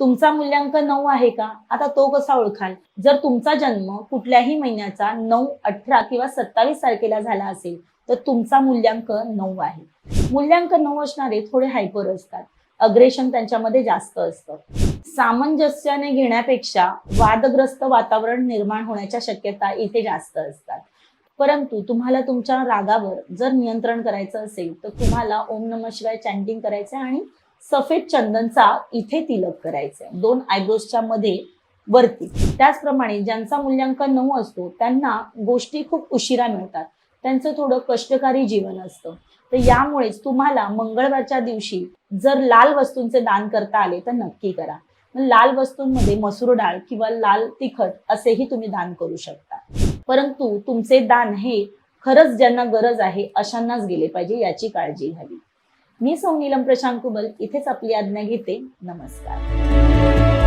तुमचा मूल्यांक नऊ आहे का? आता तो कसा ओळखाल? जर तुमचा जन्म कुठल्याही महिन्याचा नऊ अठरा किंवा सत्तावीस तारखेला झाला असेल तर तुमचा मूल्यांक नऊ आहे. मूल्यांक नऊ असणारे थोडे हायपर असतात. अग्रेशन त्यांच्यामध्ये जास्त असतं. सामंजस्याने घेण्यापेक्षा वादग्रस्त वातावरण निर्माण होण्याच्या शक्यता इथे जास्त असतात. परंतु तुम्हाला तुमच्या रागावर जर नियंत्रण करायचं असेल तर तुम्हाला ओम नम शिवाय चॅन्टिंग करायचं आणि सफेद चंदनचा इथे तिलक करायचा दोन आयब्रोजच्या मध्ये वरती. त्याचप्रमाणे ज्यांचा मूल्यांकन नऊ असतो त्यांना गोष्टी खूप उशिरा मिळतात. त्यांचं थोडं कष्टकारी जीवन असतं. तर यामुळेच तुम्हाला मंगळवारच्या दिवशी जर लाल वस्तूंचे दान करता आले तर नक्की करा. लाल वस्तूंमध्ये मसूर डाळ किंवा लाल तिखट असेही तुम्ही दान करू शकता. परंतु तुमचे दान हे खरंच ज्यांना गरज आहे अशांनाच गेले पाहिजे याची काळजी घ्यावी. मी सौ नीलम प्रशांत कुबल इथेच आपली आज्ञा घेते. नमस्कार.